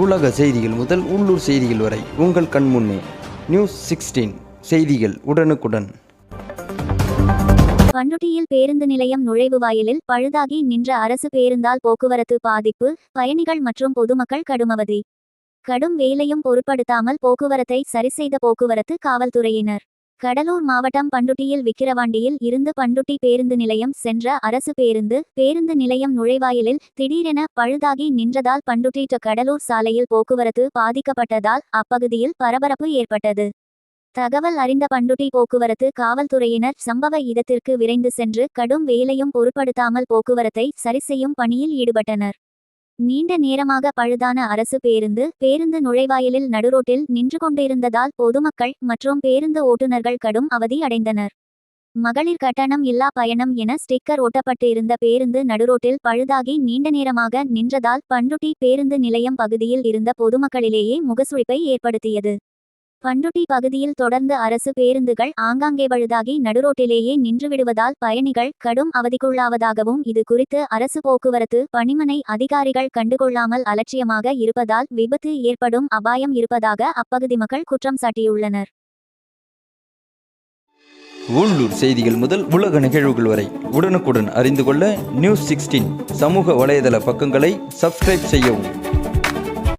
உலக செய்திகள் முதல் உள்ளூர் செய்திகள் வரை உங்கள் கண் முன்னே. நியூஸ் சிக்ஸ்டீன் செய்திகள் உடனுக்குடன். பண்ருட்டியில் பேருந்து நிலையம் நுழைவு வாயிலில் பழுதாகி நின்ற அரசு பேருந்தால் போக்குவரத்து பாதிப்பு பயணிகள் மற்றும் பொதுமக்கள் கடுமவதி. கடும் வேலையும் பொருட்படுத்தாமல் போக்குவரத்தை சரிசெய்த போக்குவரத்து காவல்துறையினர். கடலூர் மாவட்டம் பண்டுட்டியில் விக்கிரவாண்டியில் இருந்து பண்டுட்டி பேருந்து நிலையம் சென்ற அரசு பேருந்து பேருந்து நிலையம் நுழைவாயிலில் திடீரென பழுதாகி நின்றதால் பண்டுட்டி கடலூர் சாலையில் போக்குவரத்து பாதிக்கப்பட்டதால் அப்பகுதியில் பரபரப்பு ஏற்பட்டது. தகவல் அறிந்த பண்டுட்டி போக்குவரத்து காவல்துறையினர் சம்பவ இடத்திற்கு விரைந்து சென்று கடும் வேலையும் பொருட்படுத்தாமல் போக்குவரத்தை சரிசெய்யும் பணியில் ஈடுபட்டனர். நீண்ட நேரமாக பழுதான அரசு பேருந்து பேருந்து நுழைவாயிலில் நடுரோட்டில் நின்று கொண்டிருந்ததால் பொதுமக்கள் மற்றும் பேருந்து ஓட்டுநர்கள் கடும் அவதி அடைந்தனர். மகளிர் கட்டணம் இல்லா பயணம் என ஸ்டிக்கர் ஒட்டப்பட்டு இருந்த பேருந்து நடுரோட்டில் பழுதாகி நீண்ட நேரமாக நின்றதால் பண்ருட்டி பேருந்து நிலையம் பகுதியில் இருந்த பொதுமக்களிலேயே முகசுழிப்பை ஏற்படுத்தியது. பண்டுட்டி பகுதியில் தொடர்ந்து அரசு பேருந்துகள் ஆங்காங்கே பழுதாகி நடுரோட்டிலேயே நின்றுவிடுவதால் பயணிகள் கடும் அவதிக்குள்ளாவதாகவும் இது குறித்து அரசு போக்குவரத்து பணிமனை அதிகாரிகள் கண்டுகொள்ளாமல் அலட்சியமாக இருப்பதால் விபத்து ஏற்படும் அபாயம் இருப்பதாக அப்பகுதி மக்கள் குற்றம் சாட்டியுள்ளனர். உள்ளூர் செய்திகள் முதல் உலக நிகழ்வுகள் வரை உடனுக்குடன் அறிந்து கொள்ள நியூஸ் சிக்ஸ்டீன் சமூக வலைதள பக்கங்களை சப்ஸ்கிரைப் செய்யவும்.